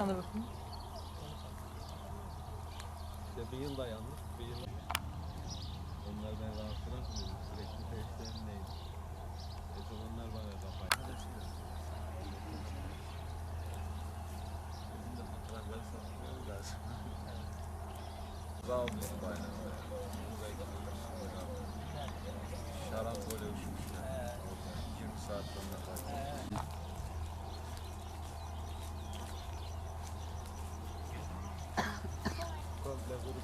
Bana bakın. İşte bir yılda yanlış, bir yıl. Onlar beni rahatsız etmiyor. Sürekli peşlerindeyim. E onlar bana kafayı. Bizim de fotoğrafları satmıyoruz lazım. Sağ olun bayram. Şarap böyle uçmuş ya. 20 saat sonra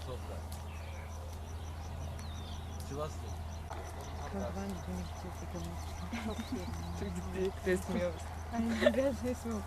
Toprak. Sivaslı. Ben gitmek istiyorum. Çok ciddi resmi yok. Aynen biraz resmi yok.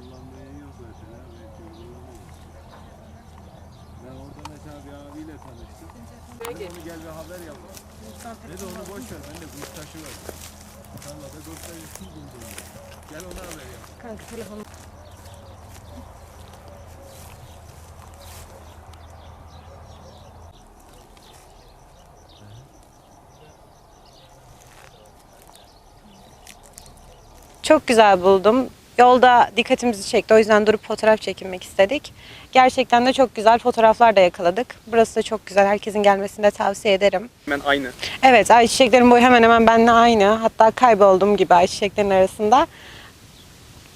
Kullanmaya yok zaten ha. Belki kullanıyor. Ben orada mesela bir abiyle tanıştım. Dedi onu gel bir haber yap. Dedi onu boş ver. Ben de kuş taşı var. Tarlada dört tane su buldum. Gel ona haber yap. Kanka telefonu. Çok güzel buldum. Yolda dikkatimizi çekti. O yüzden durup fotoğraf çekinmek istedik. Gerçekten de çok güzel fotoğraflar da yakaladık. Burası da çok güzel. Herkesin gelmesini de tavsiye ederim. Hemen aynı. Evet, ayçiçeklerin boyu hemen hemen benimle aynı. Hatta kaybolduğum gibi ayçiçeklerin arasında.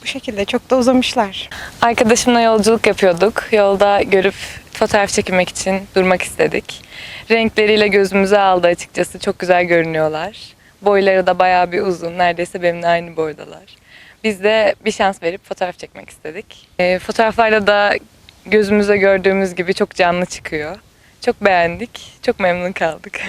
Bu şekilde çok da uzamışlar. Arkadaşımla yolculuk yapıyorduk. Yolda görüp fotoğraf çekilmek için durmak istedik. Renkleriyle gözümüzü aldı açıkçası. Çok güzel görünüyorlar. Boyları da bayağı bir uzun. Neredeyse benimle aynı boydalar. Biz de bir şans verip fotoğraf çekmek istedik. Ee, fotoğraflarda da gözümüze gördüğümüz gibi çok canlı çıkıyor. Çok beğendik. Çok memnun kaldık.